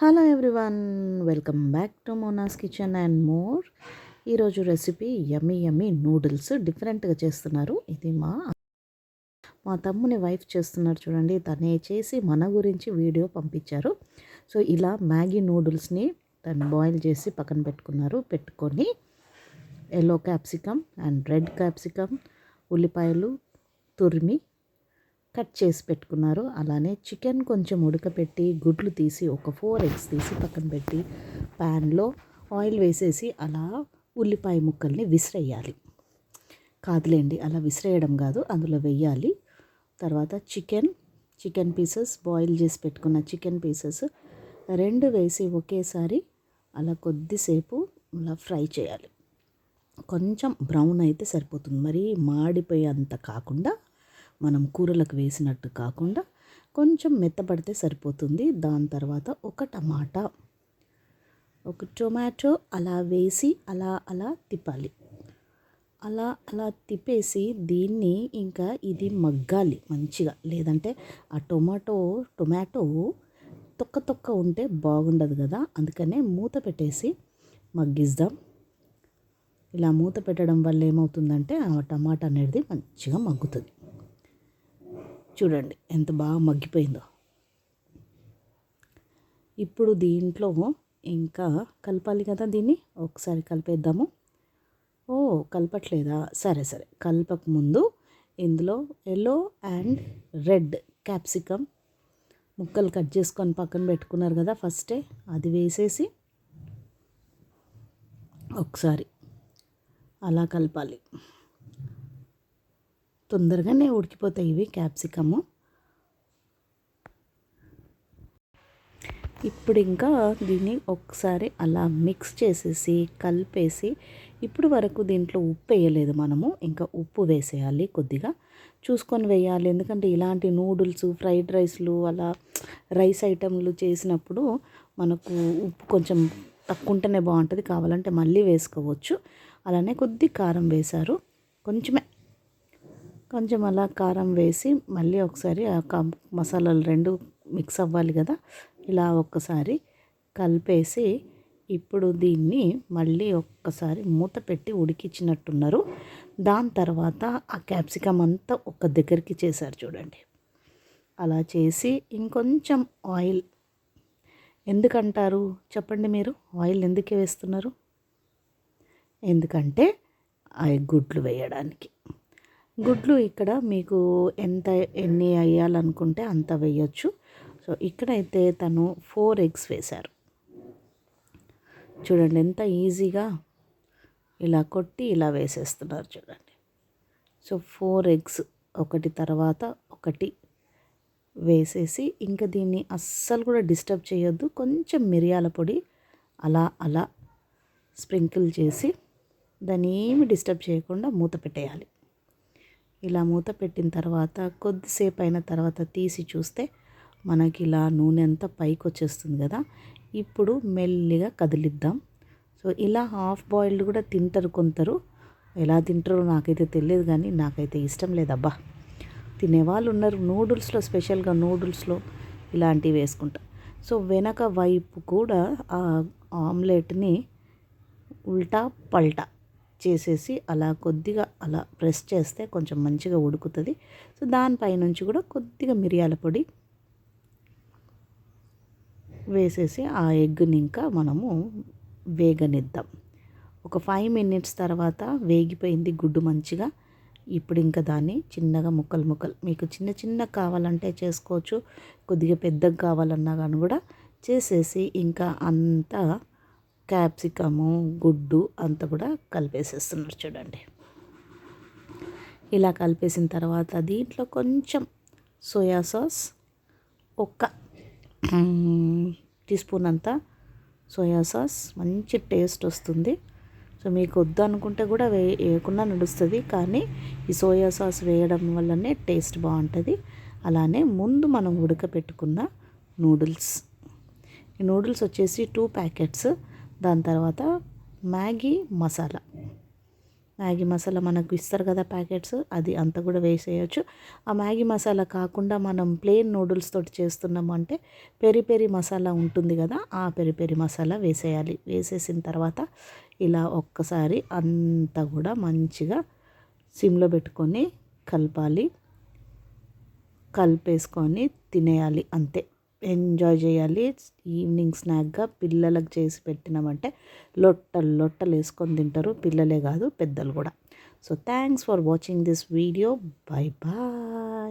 Hello everyone welcome back to Mona's kitchen and more ఈరోజు recipe yummy yummy noodles డిఫరెంట్గా చేస్తున్నారు. ఇది మా మా తమ్ముని వైఫ్ చేస్తున్నారు చూడండి. తనే చేసి మన గురించి వీడియో పంపించారు. సో ఇలా మ్యాగీ నూడిల్స్ని తను బాయిల్ చేసి పక్కన పెట్టుకున్నారు. పెట్టుకొని yellow capsicum and red capsicum ఉల్లిపాయలు తురిమి కట్ చేసి పెట్టుకున్నారు. అలానే చికెన్ కొంచెం ఉడకపెట్టి గుడ్లు తీసి ఒక ఫోర్ ఎగ్స్ తీసి పక్కన పెట్టి ప్యాన్లో ఆయిల్ వేసేసి అలా ఉల్లిపాయ ముక్కల్ని విసిరేయాలి. కాదులేండి అలా విసిరేయడం కాదు అందులో వెయ్యాలి తర్వాత చికెన్ చికెన్ పీసెస్ బాయిల్ చేసి పెట్టుకున్న చికెన్ పీసెస్ రెండు వేసి ఒకేసారి అలా కొద్దిసేపు అలా ఫ్రై చేయాలి. కొంచెం బ్రౌన్ అయితే సరిపోతుంది. మరి మాడిపోయేంత కాకుండా మనం కూరలకు వేసినట్టు కాకుండా కొంచెం మెత్తపడితే సరిపోతుంది. దాని తర్వాత ఒక టమాటా ఒక టొమాటో అలా వేసి అలా అలా తిప్పాలి. అలా అలా తిప్పేసి దీన్ని ఇంకా ఇది మగ్గాలి మంచిగా. లేదంటే ఆ టొమాటో టొమాటో తొక్క తొక్క ఉంటే బాగుండదు కదా. అందుకనే మూత పెట్టేసి మగ్గిద్దాం. ఇలా మూత పెట్టడం వల్ల ఏమవుతుందంటే ఆ టమాటా అనేది మంచిగా మగ్గుతుంది. చూడండి ఎంత బాగా మగ్గిపోయిందో. ఇప్పుడు దీంట్లో ఇంకా కలపాలి కదా దీన్ని? ఒకసారి కలిపేద్దాము. ఓ కలపట్లేదా? సరే సరే. కలపక ముందు ఇందులో ఎల్లో అండ్ రెడ్ క్యాప్సికమ్ ముక్కలు కట్ చేసుకొని పక్కన పెట్టుకున్నారు కదా ఫస్టే. అది వేసేసి ఒకసారి అలా కలపాలి. తొందరగానే ఉడికిపోతాయి ఇవి క్యాప్సికము. ఇప్పుడు ఇంకా దీన్ని ఒకసారి అలా మిక్స్ చేసేసి కలిపేసి ఇప్పుడు వరకు దీంట్లో ఉప్పు వేయలేదు మనము. ఇంకా ఉప్పు వేసేయాలి కొద్దిగా. చూసుకొని వేయాలి. ఎందుకంటే ఇలాంటి నూడిల్స్ ఫ్రైడ్ రైస్లు అలా రైస్ ఐటెంలు చేసినప్పుడు మనకు ఉప్పు కొంచెం తక్కువ ఉంటేనే బాగుంటుంది. కావాలంటే మళ్ళీ వేసుకోవచ్చు. అలానే కొద్ది కారం వేశారు. కొంచెమే కొంచెం అలా కారం వేసి మళ్ళీ ఒకసారి ఆ మసాలాలు రెండు మిక్స్ అవ్వాలి కదా. ఇలా ఒక్కసారి కలిపేసి ఇప్పుడు దీన్ని మళ్ళీ ఒక్కసారి మూత పెట్టి ఉడికిచ్చినట్టున్నారు దాని తర్వాత ఆ క్యాప్సికమ్ అంతా ఒక దగ్గరికి చేశారు చూడండి. అలా చేసి ఇంకొంచెం ఆయిల్. ఎందుకంటారు? చెప్పండి మీరు. ఆయిల్ ఎందుకు వేస్తున్నారు? ఎందుకంటే ఆ గుడ్లు వేయడానికి. గుడ్లు ఇక్కడ మీకు ఎంత ఎన్ని వేయాలనుకుంటే అంత వేయచ్చు. సో ఇక్కడైతే తను ఫోర్ ఎగ్స్ వేశారు. చూడండి ఎంత ఈజీగా ఇలా కొట్టి ఇలా వేసేస్తున్నారు చూడండి. సో ఫోర్ ఎగ్స్ ఒకటి తర్వాత ఒకటి వేసేసి ఇంకా దీన్ని అస్సలు కూడా డిస్టర్బ్ చేయొద్దు. కొంచెం మిరియాల పొడి అలా అలా స్ప్రింకిల్ చేసి దాన్ని ఏమి డిస్టర్బ్ చేయకుండా మూత పెట్టేయాలి. ఇలా మూత పెట్టిన తర్వాత కొద్దిసేపు అయిన తర్వాత తీసి చూస్తే మనకి ఇలా నూనె అంతా పైకి వచ్చేస్తుంది కదా. ఇప్పుడు మెల్లిగా కదిలిద్దాం. సో ఇలా హాఫ్ బాయిల్డ్ కూడా తింటారు కొంతరు. ఎలా తింటారో నాకైతే తెలియదు కానీ నాకైతే ఇష్టం లేదబ్బా తినేవాళ్ళు ఉన్నారు నూడిల్స్లో స్పెషల్గా నూడిల్స్లో ఇలాంటివి వేసుకుంటా. సో వెనక వైపు కూడా ఆ ఆమ్లెట్ని ఉల్టా పల్టా చేసేసి అలా కొద్దిగా అలా ప్రెస్ చేస్తే కొంచెం మంచిగా ఉడుకుతుంది. సో దానిపై నుంచి కూడా కొద్దిగా మిరియాల పొడి వేసేసి ఆ ఎగ్ని ఇంకా మనము వేగనిద్దాం. ఒక ఫైవ్ మినిట్స్ తర్వాత వేగిపోయింది గుడ్డు మంచిగా. ఇప్పుడు ఇంకా దాన్ని చిన్నగా ముక్కలు ముక్కలు మీకు చిన్న చిన్న కావాలంటే చేసుకోవచ్చు. కొద్దిగా పెద్దగా కావాలన్నా కానీ కూడా చేసేసి ఇంకా అంతా క్యాప్సికము గుడ్డు అంతా కూడా కలిపేసేస్తున్నారు చూడండి. ఇలా కలిపేసిన తర్వాత దీంట్లో కొంచెం సోయా సాస్ ఒక్క టీ స్పూన్ అంతా సోయా సాస్ మంచి టేస్ట్ వస్తుంది. సో మీకు వద్దు అనుకుంటే కూడా వే వేయకుండా నడుస్తుంది కానీ ఈ సోయా సాస్ వేయడం వల్లనే టేస్ట్ బాగుంటుంది. అలానే ముందు మనం ఉడకపెట్టుకున్న నూడిల్స్. ఈ నూడిల్స్ వచ్చేసి టూ ప్యాకెట్స్. దాని తర్వాత మ్యాగీ మసాలా. మ్యాగీ మసాలా మనకు ఇస్తారు కదా ప్యాకెట్స్ అది అంత కూడా వేసేయచ్చు. ఆ మ్యాగీ మసాలా కాకుండా మనం ప్లెయిన్ నూడిల్స్ తోటి చేస్తున్నాము అంటే పెరి పెరి మసాలా ఉంటుంది కదా ఆ పెరి పెరి మసాలా వేసేయాలి. వేసేసిన తర్వాత ఇలా ఒక్కసారి అంతా కూడా మంచిగా సిమ్లో పెట్టుకొని కలపాలి. కలిపేసుకొని తినేయాలి అంతే. ఎంజాయ్ చేయాలి. ఈవినింగ్ స్నాక్గా పిల్లలకు చేసి పెట్టినామంటే లొట్టలు లొట్టలు వేసుకొని తింటారు. పిల్లలే కాదు పెద్దలు కూడా. So thanks for watching this video bye bye